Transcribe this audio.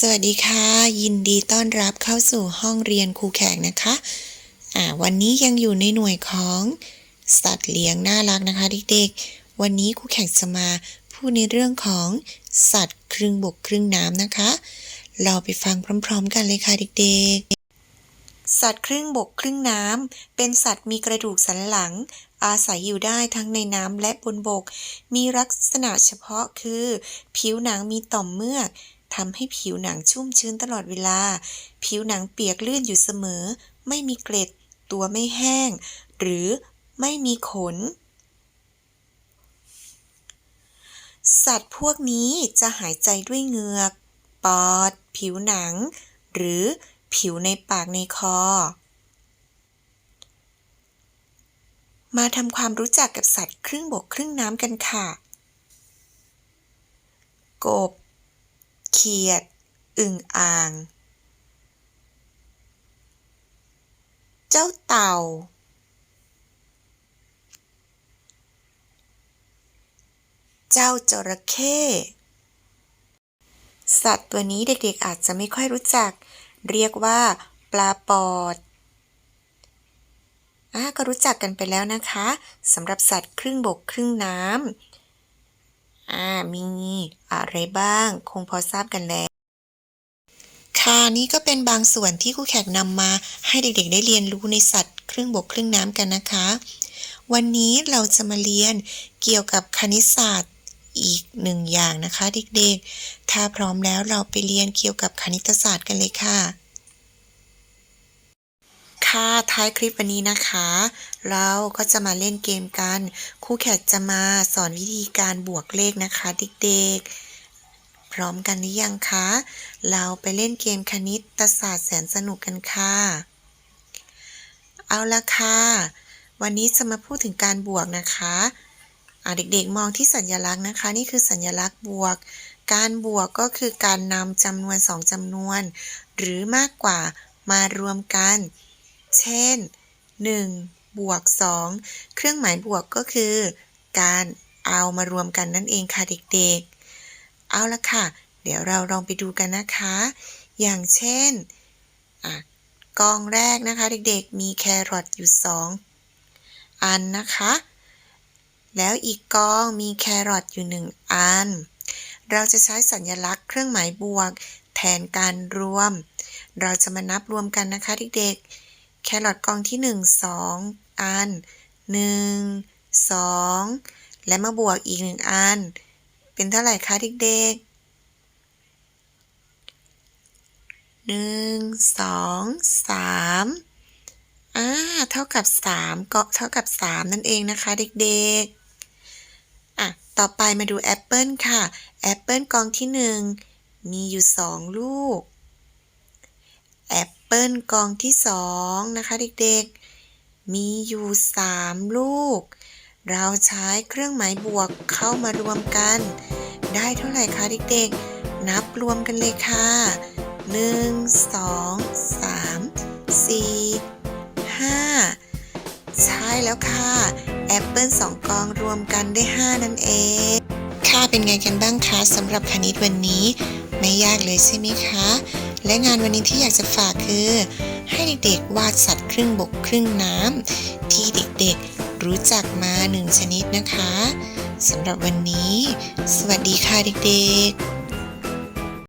สวัสดีค่ะ ยินดีต้อนรับเข้าสู่ห้องเรียนครูแขกนะคะอ่าวันนี้ยังอยู่ในหน่วยของสัตว์เลี้ยงน่ารักนะคะเด็กๆ วันนี้ครูแขกจะมาพูดในเรื่องของสัตว์ครึ่งบกครึ่งน้ำนะคะ เราไปฟังพร้อม ๆ กันเลยค่ะเด็กๆ สัตว์ครึ่งบกครึ่งน้ำเป็นสัตว์มีกระดูกสันหลัง อาศัยอยู่ได้ทั้งในน้ำและบนบก มีลักษณะเฉพาะคือ ผิวหนังมีต่อมเมือก ทำให้ผิวหนังชุ่มชื้นตลอดเวลา ผิวหนังเปียกลื่นอยู่เสมอ ไม่มีเกล็ด ตัวไม่แห้ง หรือไม่มีขน สัตว์พวกนี้จะหายใจด้วยเหงือก ปอด ผิวหนัง หรือผิวในปากในคอ มาทำความรู้จักกับสัตว์ครึ่งบกครึ่งน้ำกันค่ะ กบ เขียด อึ่งอ่าง เจ้าเต่า เจ้าจระเข้สัตว์ตัวนี้เด็กๆอาจจะไม่ค่อยรู้จัก เรียกว่า ปลาปอดอ่าก็รู้จักกันไปแล้วนะคะสำหรับสัตว์ครึ่งบกครึ่งน้ำ อ่ามีอะไรบ้าง คงพอทราบกันแล้ว ค่ะนี่ก็เป็นบางส่วนที่ครูแขกนำมาให้เด็กๆ ได้เรียนรู้ในสัตว์ครึ่งบกครึ่งน้ำกันนะคะ วันนี้เราจะมาเรียนเกี่ยวกับคณิตศาสตร์อีกหนึ่งอย่างนะคะ เด็กๆ ถ้าพร้อมแล้วเราไปเรียนเกี่ยวกับคณิตศาสตร์กันเลยค่ะ ค่ะท้ายคลิปวันนี้นะคะ เราก็จะมาเล่นเกมกันครูแขกจะมาสอนวิธีการบวกเลขนะคะเด็กๆ พร้อมกันหรือยังคะ เราไปเล่นเกมคณิตศาสตร์แสนสนุกกันค่ะ เอาละค่ะ วันนี้จะมาพูดถึงการบวกนะคะเด็กๆมองที่สัญลักษณ์นะคะ นี่คือสัญลักษณ์บวก การบวกก็คือการนำจำนวนสองจำนวน หรือมากกว่ามารวมกัน เช่น1บวก2 เครื่องหมายบวกก็คือ การเอามารวมกันนั่นเองค่ะเด็กๆ เอาละค่ะ เดี๋ยวเราลองไปดูกันนะคะ อย่างเช่นอะกองแรกนะคะเด็กๆ มีแครอทอยู่ 2 อันนะคะ แล้วอีกกองมีแครอทอยู่ 1 อัน เราจะใช้สัญลักษณ์เครื่องหมายบวก แทนการรวม เราจะมานับรวมกันนะคะเด็กๆ แครอทกองที่ 1 2 อัน 1 2 และมาบวกอีก 1 อัน เป็นเท่าไหร่คะเด็กๆหนึ่งสองสามอ่าเท่ากับสามก็เท่ากับสามนั่นเองนะคะเด็กๆ อะ ต่อไปมาดูแอปเปิลค่ะ แอปเปิลกองที่หนึ่งมีอยู่สองลูก แอปเปิลกองที่สองนะคะเด็กๆ มีอยู่สามลูก เราใช้เครื่องหมายบวกเข้ามารวมกัน ได้เท่าไหร่คะเด็กๆ นับรวมกันเลยค่ะหนึ่งสองสามสี่ห้าใช่แล้วค่ะแอปเปิลสองกองรวมกันได้ 5 นั่นเอง ค่ะเป็นไงกันบ้างคะสำหรับคณิตวันนี้ ไม่ยากเลยใช่ไหมคะ และงานวันนี้ที่อยากจะฝากคือ ให้เด็กๆวาดสัตว์ครึ่งบกครึ่งน้ำที่เด็กๆรู้จักมาหนึ่งชนิดนะคะสำหรับวันนี้ สวัสดีค่ะเด็กๆ